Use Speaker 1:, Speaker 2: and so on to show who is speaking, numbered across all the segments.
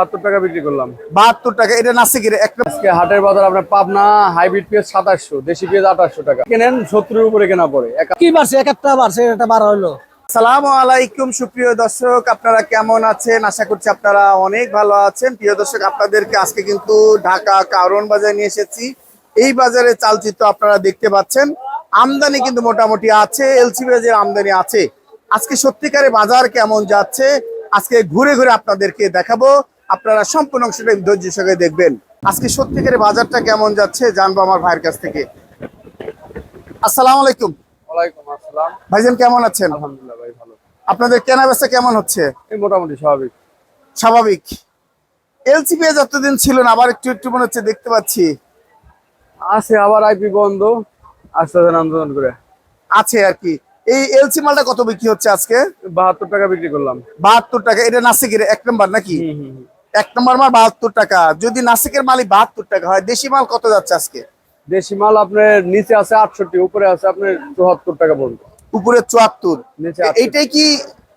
Speaker 1: বাহাত্তর টাকা বিক্রি করলাম।
Speaker 2: বাহাত্তর টাকা এটা নাসিকের একটা
Speaker 1: আজকে হাটের বাজার আপনার পাবনা হাইব্রিড পেঁয়াজ সাতাশশো দেশি পেঁয়াজ আঠাশশো টাকা। কেনেন সত্তরের উপরে কেনা পড়ে।
Speaker 3: কি বাড়ছে? এক একটা বাড়ছে এটা বাড়া হলো।
Speaker 2: সালাম আলাইকুম সুপ্রিয় দর্শক আপনারা কেমন আছেন? আশা করছি আপনারা অনেক ভালো আছেন। প্রিয় দর্শক আপনাদেরকে আজকে কিন্তু ঢাকা কারণ বাজার নিয়ে এসেছি। এই বাজারে চালচিত্র আপনারা দেখতে পাচ্ছেন। আমদানি কিন্তু মোটামুটি আছে এলসি পেঁয়াজের আমদানি আছে। আজকে সত্যিকারে বাজার কেমন যাচ্ছে? আজকে ঘুরে ঘুরে আপনাদেরকে দেখাবো। আপনারা সম্পূর্ণ অংশটা ধৈর্য সঙ্গে দেখবেন। আজকে সত্যিকারে বাজারটা কেমন যাচ্ছে জানব আমার ভাইয়ের কাছ থেকে। আসসালামু আলাইকুম।
Speaker 1: ওয়ালাইকুম আসসালাম।
Speaker 2: ভাইজান কেমন আছেন?
Speaker 1: আলহামদুলিল্লাহ ভাই ভালো।
Speaker 2: আপনাদের কেনা বেচা কেমন হচ্ছে?
Speaker 1: মোটামুটি স্বাভাবিক।
Speaker 2: স্বাভাবিক। এলসি পেঁয়াজ এতদিন ছিল না আবার একটু একটু মনে হচ্ছে দেখতে পাচ্ছি।
Speaker 1: আছে আবার আইপি বন্ধ। আসতে আন্দোলন করে।
Speaker 2: আছে আর কি। এই এলসি মালটা কত বিক্রি হচ্ছে আজকে?
Speaker 1: বাহাত্তর টাকা বিক্রি করলাম।
Speaker 2: বাহাত্তর টাকা এটা নাসিকের এক নম্বর নাকি? এক নম্বর মাল বাহাত্তর টাকা। যদি নাসিকের মালই বাহাত্তর টাকা হয় দেশি মাল কত যাচ্ছে আজকে?
Speaker 1: দেশি মাল আপনার নিচে আছে আটষট্টি উপরে আছে আপনার চুয়াত্তর টাকা পর্যন্ত।
Speaker 2: উপরে চুয়াত্তর। এইটাই কি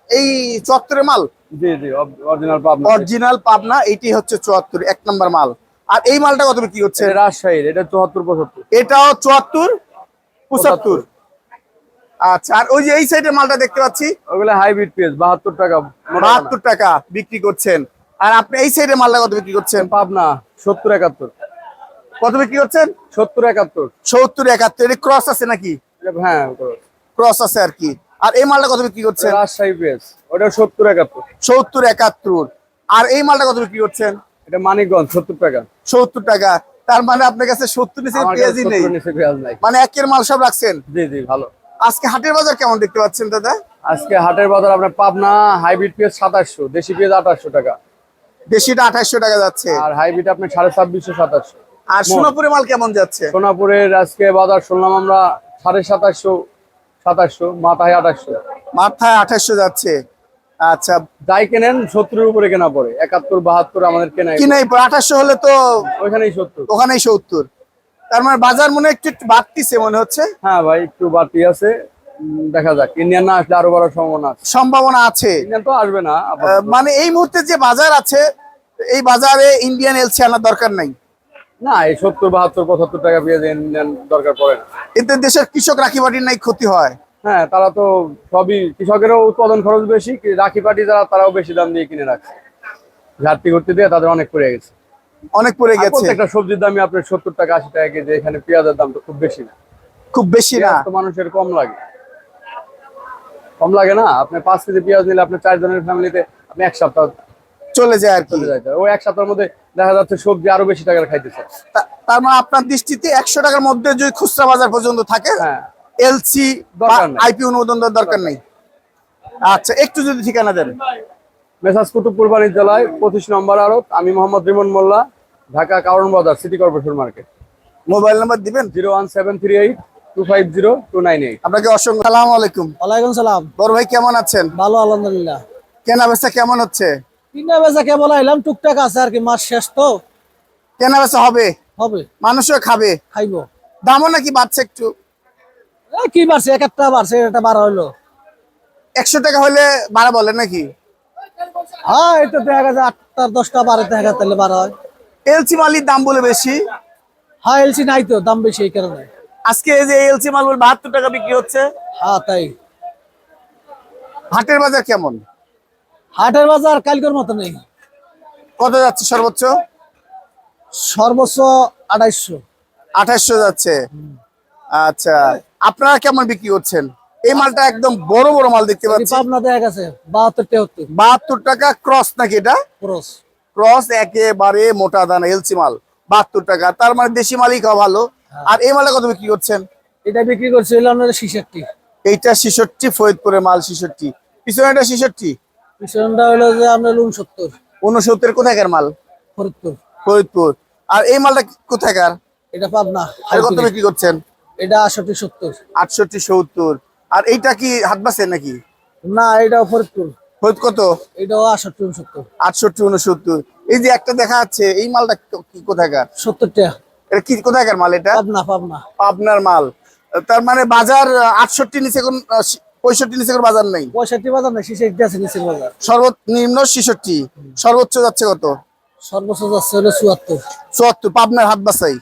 Speaker 2: এই চুয়াত্তরের মাল?
Speaker 1: জি জি অরিজিনাল পাবনা।
Speaker 2: অরিজিনাল পাবনা এইটাই হচ্ছে চুয়াত্তর এক নম্বর মাল। আর এই মালটা কত বিক্রি হচ্ছে?
Speaker 1: রাজশাহীর এটা চুয়াত্তর পঁচাত্তর।
Speaker 2: এটাও চুয়াত্তর পঁচাত্তর। আচ্ছা আর ওই যে এই সাইডের মালটা দেখতে পাচ্ছি।
Speaker 1: ওগুলো হাইব্রিড পেঁয়াজ বাহাত্তর টাকা
Speaker 2: বাহাত্তর টাকা বিক্রি করছেন। আর আপনি এই সাইডে মালটা কত বিক্রি করছেন?
Speaker 1: পাবনা সত্তর একাত্তর।
Speaker 2: কত বিক্রি করছেন?
Speaker 1: সত্তর একাত্তর।
Speaker 2: সত্তর একাত্তর এটা ক্রস আছে নাকি?
Speaker 1: হ্যাঁ
Speaker 2: ক্রস আছে আর কি। আর এই মালটা কত বিক্রি করছেন?
Speaker 1: রাজশাহী পেঁয়াজ ওটা সত্তর একাত্তর।
Speaker 2: সত্তর একাত্তর। আর এই মালটা কত বিক্রি করছেন?
Speaker 1: এটা মানিকগঞ্জ সত্তর টাকা।
Speaker 2: সত্তর টাকা। তার মানে আপনার কাছে সত্তর নিচে পেঁয়াজই নেই।
Speaker 1: 70 নিচে পেঁয়াজ নাই।
Speaker 2: মানে একের মাল সব রাখছেন?
Speaker 1: জি জি ভালো।
Speaker 2: আজকে হাটের বাজার কেমন দেখতে পাচ্ছেন দাদা?
Speaker 1: আজকে হাটের বাজার আপনার পাবনা হাইব্রিড পেঁয়াজ সাতাশশো দেশি পেঁয়াজ আঠাশশো টাকা।
Speaker 2: দেশিটা আঠাশশো টাকা যাচ্ছে।
Speaker 1: আর হাইব্রিড আপনার সাড়ে ছাব্বিশশো সাতাশশো।
Speaker 2: আর সোনাপুরের মাল কেমন যাচ্ছে?
Speaker 1: সোনাপুরের আজকে বাজার শুনলাম আমরা সাড়ে সাতাশশো সাতাশশো মাথায় আঠাশশো।
Speaker 2: মাথায় আঠাশশো যাচ্ছে। আচ্ছা।
Speaker 1: যাই কেনেন সত্তরের উপরে কেনা পড়ে। একাত্তর বাহাত্তর আমাদের কেনা
Speaker 2: কি নাই আঠাশশো হলে তো
Speaker 1: ওখানেই সত্তর।
Speaker 2: ওখানেই সত্তর। তার মানে বাজার মনে হয় একটু একটু বাড়তিছে মনে হচ্ছে?
Speaker 1: হ্যাঁ ভাই একটু বাড়তি আছে। দেখা যাক। ইন্ডিয়ান না আসলে আরও বাড়ার সম্ভাবনা আছে।
Speaker 2: সম্ভাবনা আছে।
Speaker 1: ইন্ডিয়ান তো আসবে না
Speaker 2: মানে এই মুহূর্তে যে বাজার আছে এই বাজারে ইন্ডিয়ান এলসি আনার দরকার নাই।
Speaker 1: না এই সত্তর বাহাত্তর পঁচাত্তর টাকা পেঁয়াজ ইন্ডিয়ান দরকার পড়ে না।
Speaker 2: এতে দেশের কৃষক রাখি বাটির নাই ক্ষতি হয়।
Speaker 1: হ্যাঁ তারা তো সবই কৃষকেরও উৎপাদন খরচ বেশি রাখি পাটি যারা তারাও বেশি দাম দিয়ে কিনে রাখছে। ঘাটতি করতে দিয়ে তাদের অনেক পড়ে গেছে।
Speaker 2: অনেক পড়ে গেছে।
Speaker 1: প্রত্যেকটা সবজির দামই আপনার সত্তর টাকা আশি টাকা কেজি এখানে পেঁয়াজের দাম তো খুব বেশি না।
Speaker 2: খুব বেশি না।
Speaker 1: তো মানুষের কম লাগে। কম লাগে না আপনি পাঁচ কেজি পেঁয়াজ নিলে আপনার চার জনের ফ্যামিলিতে আপনি এক সপ্তাহ
Speaker 2: চলে যায় আর কি।
Speaker 1: চলে যাইতে ওই এক সপ্তাহের মধ্যে দেখা যাচ্ছে সবজি আরও বেশি টাকার খাইতেছে।
Speaker 2: তার মানে আপনার দৃষ্টিতে একশো টাকার মধ্যে যদি খুচরা বাজার পর্যন্ত থাকে
Speaker 1: হ্যাঁ।
Speaker 2: এলসি আইপি অনুমোদন দেওয়ার দরকার নেই। আচ্ছা একটু যদি ঠিকানা দেন।
Speaker 1: মেসাজ কুতুবপুর বাণিজ্যালয় পঁচিশ নম্বর আড়ত আমি মোহাম্মদ রিমন মোল্লা ঢাকা কারণ বাজার city corporation market.
Speaker 2: Mobile number দিবেন?
Speaker 1: Zero one seven three eight two five zero two nine eight.
Speaker 2: আপনাকে অসংখ্য সালাম আলাইকুম।
Speaker 3: ওয়ালাইকুম সালাম।
Speaker 2: বড় ভাই কেমন আছেন?
Speaker 3: ভালো আলহামদুলিল্লাহ।
Speaker 2: কেনা বেচা কেমন হচ্ছে?
Speaker 3: কিনা বেচা কেবল আইলাম টুকটাক আছে আর কি মাস শেষ তো।
Speaker 2: কেনা বেচা হবে?
Speaker 3: হবে।
Speaker 2: মানুষও খাবে?
Speaker 3: খাইবো।
Speaker 2: দামও নাকি বাড়ছে একটু?
Speaker 3: কি বাড়ছে? এক একটা বাড়ছে এটা বাড়া হলো
Speaker 2: একশো টাকা হলে বাড়া বলে নাকি?
Speaker 3: হ্যাঁ এটা দেখা গেছে আটটা দশটা বারো দেখা তাহলে বাড়া হয়।
Speaker 2: এলসি মালির দাম বলে বেশি?
Speaker 3: হ্যাঁ এলসি নাই তো দাম বেশি এই কারণে।
Speaker 2: আজকে এই যে এলসি মাল বলে বাহাত্তর টাকা বিক্রি হচ্ছে।
Speaker 3: হ্যাঁ তাই।
Speaker 2: হাটের বাজার কেমন?
Speaker 3: হাটের বাজার কালকের মতো নেই।
Speaker 2: কত যাচ্ছে সর্বোচ্চ?
Speaker 3: সর্বোচ্চ আড়াইশো
Speaker 2: আঠাশশো যাচ্ছে। আচ্ছা আপনারা কেমন বিক্রি করছেন? এই মালটা একদম বড় বড় মাল দেখতে পাচ্ছি।
Speaker 3: পাবনা দেখা গেছে বাহাত্তর তেহত্তর।
Speaker 2: বাহাত্তর টাকা ক্রস নাকি এটা?
Speaker 3: ক্রস।
Speaker 2: ক্রস একেবারে মোটা দানা এলসি মাল বাহাত্তর টাকা। তার মানে দেশি মালই খাওয়া ভালো। আর এই মালটা কত বিক্রি করছেন?
Speaker 3: এটা বিক্রি করছিলাম শিশারটি
Speaker 2: এইটা ছিষট্টি ফরিদপুরের মাল ছিষট্টি। পিছনে এটা ছিষট্টি?
Speaker 3: পিছনটা হলো যে আপনার উনসত্তর
Speaker 2: উনসত্তর কোথাকার মাল?
Speaker 3: ফরিদপুর।
Speaker 2: ফরিদপুর। আর এই মালটা কোথাকার
Speaker 3: এটা পাবনা
Speaker 2: আর কত বিক্রি করছেন?
Speaker 3: এটা আষট্টি সত্তর।
Speaker 2: আটষট্টি সত্তর। আর এইটা কি হাত বাসে নাকি?
Speaker 3: না এটাও ফরিদপুর।
Speaker 2: ফরিদ কত?
Speaker 3: এটাও আষট্টি উনসত্তর।
Speaker 2: আটষট্টি উনসত্তর। এই যে একটা দেখা যাচ্ছে এই মালটা কি- কি কোথাকার
Speaker 3: সত্তর টাকা।
Speaker 2: এটা কি কোথাকার মাল এটা?
Speaker 3: পাবনা পাবনা।
Speaker 2: পাবনার মাল। তার মানে বাজার আটষট্টি নিচে কোন পঁয়ষট্টি নিচে কোন বাজার নেই।
Speaker 3: পঁয়ষট্টি বাজার না ছিষট্টি আছে নিচের বাজার।
Speaker 2: সর্বনিম্ন ছিষট্টি। সর্বোচ্চ যাচ্ছে কত?
Speaker 3: সর্বোচ্চ যাচ্ছে হলো চুয়াত্তর।
Speaker 2: চুয়াত্তর পাবনার বাসাই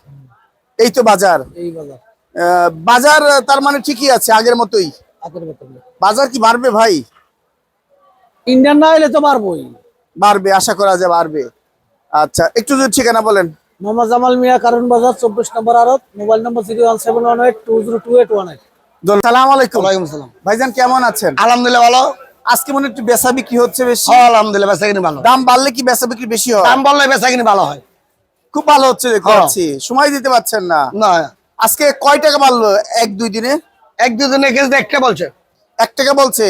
Speaker 2: এই তো বাজার।
Speaker 3: এই বাজার।
Speaker 2: তার মানে ঠিকই আছে আগের মতোই।
Speaker 3: আগের
Speaker 2: বাজার কি বাড়বে ভাই?
Speaker 3: ইন্ডিয়ান না হলে তো পারবোই
Speaker 2: বাড়বে আশা করা যায় বাড়বে। আচ্ছা একটু যদি ঠিকানা বলেন।
Speaker 3: মোহাম্মদ জামাল মিয়া কারণ বাজার চব্বিশ নম্বর আরত mobile number zero one seven one eight two zero two eight one eight.
Speaker 2: সালাম আলাইকুম।
Speaker 4: ওয়ালাইকুম সালাম।
Speaker 2: ভাইজান কেমন আছেন?
Speaker 4: আলহামদুলিল্লাহ ভালো।
Speaker 2: আজকে মনে একটু বেচা বিক্রি হচ্ছে বেশি।
Speaker 4: হ্যাঁ, আলহামদুলিল্লাহ বেচা কিনি ভালো।
Speaker 2: দাম বাড়লে কি বেচা বিক্রি বেশি হয়?
Speaker 4: দাম বেচা কিনি ভালো হয়।
Speaker 2: খুব ভালো হচ্ছে দেখতে
Speaker 4: হ্যাঁ।
Speaker 2: পাচ্ছি সময় দিতে পারছেন না।
Speaker 4: না।
Speaker 2: আজকে কয় টাকা বাড়লো এক দুই দিনে?
Speaker 4: এক দুদিনে কেজি একটা বলছে।
Speaker 2: এক টাকা বলছে?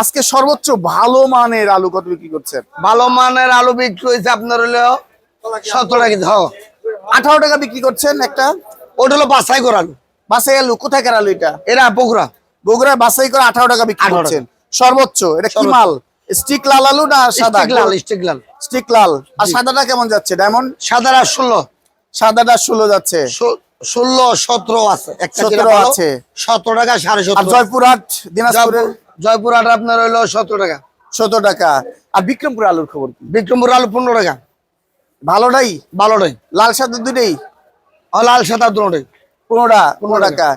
Speaker 2: আজকে সর্বোচ্চ ভালো মানের আলু কত বিক্রি করছেন?
Speaker 4: ভালো মানের আলু বিক্রি হয়েছে আপনার হলো সতেরো টাকা হ্যাঁ।
Speaker 2: আঠারো টাকা বিক্রি করছেন একটা?
Speaker 4: ওটা হলো বাছাই করা আলু।
Speaker 2: বাসাই আলু কোথাকার আলু এটা?
Speaker 4: এরা বগুড়া।
Speaker 2: বগুড়ায় বাসাই করে আঠারো টাকা বিক্রি করছেন। সর্বোচ্চ এটা কি মাল? স্টিক লাল আলু না সাদা?
Speaker 4: লাল স্টিক লাল।
Speaker 2: স্টিক লাল। আর সাদাটা কেমন যাচ্ছে? ডায়মন্ড?
Speaker 4: সাদারা ষোলো।
Speaker 2: সাদাটা ষোলো যাচ্ছে।
Speaker 4: ষোলো সতেরো আছে। একটা
Speaker 2: 17
Speaker 4: কিলো ভালো,
Speaker 2: আছে।
Speaker 4: সতেরো টাকা সাড়ে সতেরো।
Speaker 2: জয়পুরহাট
Speaker 4: আপনার হলো সতেরো টাকা।
Speaker 2: সতেরো টাকা। আর বিক্রমপুর আলুর খবর
Speaker 4: বিক্রমপুর আলু পনেরো টাকা।
Speaker 2: ভালোটাই
Speaker 4: ভালোটাই
Speaker 2: লাল সাদা দুটাই?
Speaker 4: ও লাল সাদা দুটোটাই
Speaker 2: পনেরোটা পনেরো টাকা।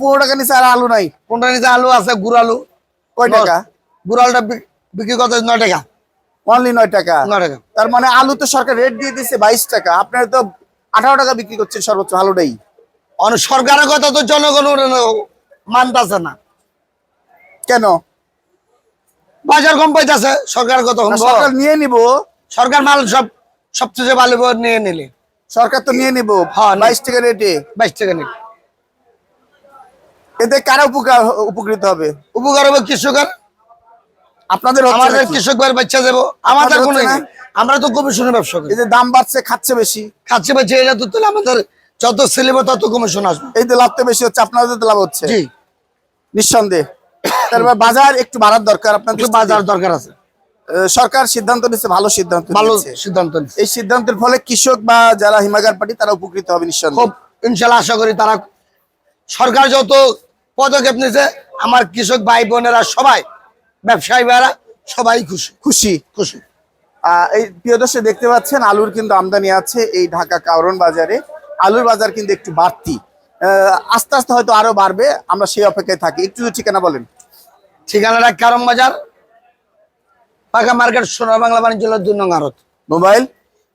Speaker 2: পনেরো টাকা নিচে আর আলু নাই।
Speaker 4: পনেরো নিচে আলু আছে গুড় আলু।
Speaker 2: কয় টাকা?
Speaker 4: গুড় আলুটা বিক্রি করতে নয় টাকা।
Speaker 2: অনলি নয় টাকা।
Speaker 4: নয় টাকা।
Speaker 2: তার মানে আলু তো সরকার রেট দিয়ে দিচ্ছে বাইশ টাকা। আপনার তো আঠারো টাকা বিক্রি করছেন সর্বোচ্চ
Speaker 4: অনেক সরকারের কথা তো জনগণ মানতেছে না।
Speaker 2: কেন?
Speaker 4: বাজার কম পাইতেছে সরকার কত
Speaker 2: সরকার নিয়ে নিব।
Speaker 4: সরকার মাল সব সবচেয়ে ভালো নিয়ে নিলে।
Speaker 2: সরকার তো নিয়ে নিব
Speaker 4: হ্যাঁ,
Speaker 2: বাইশ টাকা রেটে।
Speaker 4: বাইশ টাকা নিলে
Speaker 2: এতে কারা উপকার উপকৃত হবে?
Speaker 4: উপকার হবে কৃষকের?
Speaker 2: আপনাদের
Speaker 4: আমাদের কৃষক ভাইয়ের বাচ্চা যাব আমাদের কোনো আমরা তো কমিশনের ব্যবসা করি।
Speaker 2: এই যে দাম বাড়ছে খাচ্ছে বেশি।
Speaker 4: খাচ্ছে বেশি এটা তো তাহলে আমাদের যত ছেলেবে তত কমিশন আসবে।
Speaker 2: এই তো লাভটা বেশি হচ্ছে আপনাদের লাভ হচ্ছে।
Speaker 4: জি।
Speaker 2: নিঃসন্দেহে। তারপর বাজার একটু বাড়ার দরকার আপনাদের
Speaker 4: বাজার দরকার আছে।
Speaker 2: সরকার সিদ্ধান্ত নিচ্ছে ভালো সিদ্ধান্ত
Speaker 4: ভালো সিদ্ধান্ত
Speaker 2: এই সিদ্ধান্তের ফলে কৃষক বা যারা হিমাগার পার্টি তারা উপকৃত হবে নিঃসন্দেহে।
Speaker 4: খুব ইনশাল্লাহ আশা করি তারা সরকার যত পদক্ষেপ নিছে আমার কৃষক ভাই বোনেরা সবাই ব্যবসায়ী ভাইরা সবাই খুশি।
Speaker 2: খুশি।
Speaker 4: খুশি।
Speaker 2: আহ, এই প্রিয় দর্শক দেখতে পাচ্ছেন আলুর কিন্তু আমদানি আছে এই ঢাকা কাউরন বাজারে। আলুর বাজার কিন্তু একটু বাড়তি। আহ, আস্তে আস্তে হয়তো আরও বাড়বে আমরা সেই অপেক্ষায় থাকি। একটু ঠিকানা বলেন।
Speaker 4: ঠিকানাটা কারণ বাজার পাকা মার্কেট সোনার বাংলা বাণিজ্য দুই নং আরত
Speaker 2: mobile?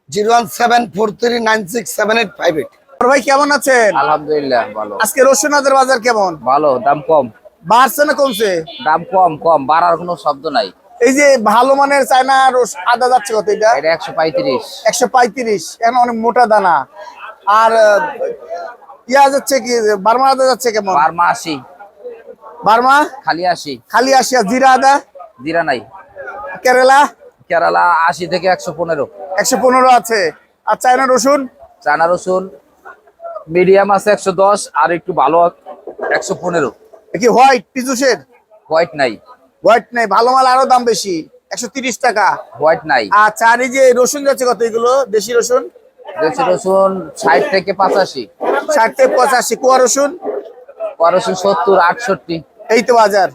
Speaker 4: Zero one seven four three nine six seven eight five eight.
Speaker 2: ভাই কেমন আছেন?
Speaker 5: আলহামদুলিল্লাহ ভালো।
Speaker 2: আজকে রসুনাদের বাজার কেমন?
Speaker 5: ভালো দাম কম।
Speaker 2: বাড়ছে না কমছে?
Speaker 5: দাম কম কম বাড়ার কোনো শব্দ নাই।
Speaker 2: এই যে ভালো মানের চায়না রস আদা যাচ্ছে কত এটা?
Speaker 5: এটা একশো পঁয়ত্রিশ।
Speaker 2: একশো পঁয়ত্রিশ এখন অনেক মোটা দানা। আর ইয়া যাচ্ছে কি বার্মা আদা যাচ্ছে কেমন?
Speaker 5: বারমা আশি।
Speaker 2: বার্মা?
Speaker 5: খালি আশি।
Speaker 2: খালি আসিয়া জিরা আদা?
Speaker 5: জিরা নাই।
Speaker 2: কেরালা?
Speaker 5: কেরালা আশি থেকে একশো পনেরো।
Speaker 2: একশো পনেরো আছে। আর চায়না রসুন?
Speaker 5: চায়না রসুন মিডিয়াম আছে একশো দশ আর একটু ভালো একশো পনেরো।
Speaker 2: কি হোয়াইট পিজুসের?
Speaker 5: হোয়াইট নাই।
Speaker 2: হোয়াইট নাই ভালো মাল আরও দাম বেশি। একশো তিরিশ টাকা।
Speaker 5: হোয়াইট নাই।
Speaker 2: আচ্ছা আর এই যে রসুন যাচ্ছে কত এগুলো? দেশি রসুন?
Speaker 5: দেশি রসুন ষাট থেকে পঁচাশি।
Speaker 2: ষাট থেকে পঁচাশি। কুয়া রসুন?
Speaker 5: আর রসুন সত্তর আটষট্টি।
Speaker 2: এই তো বাজার।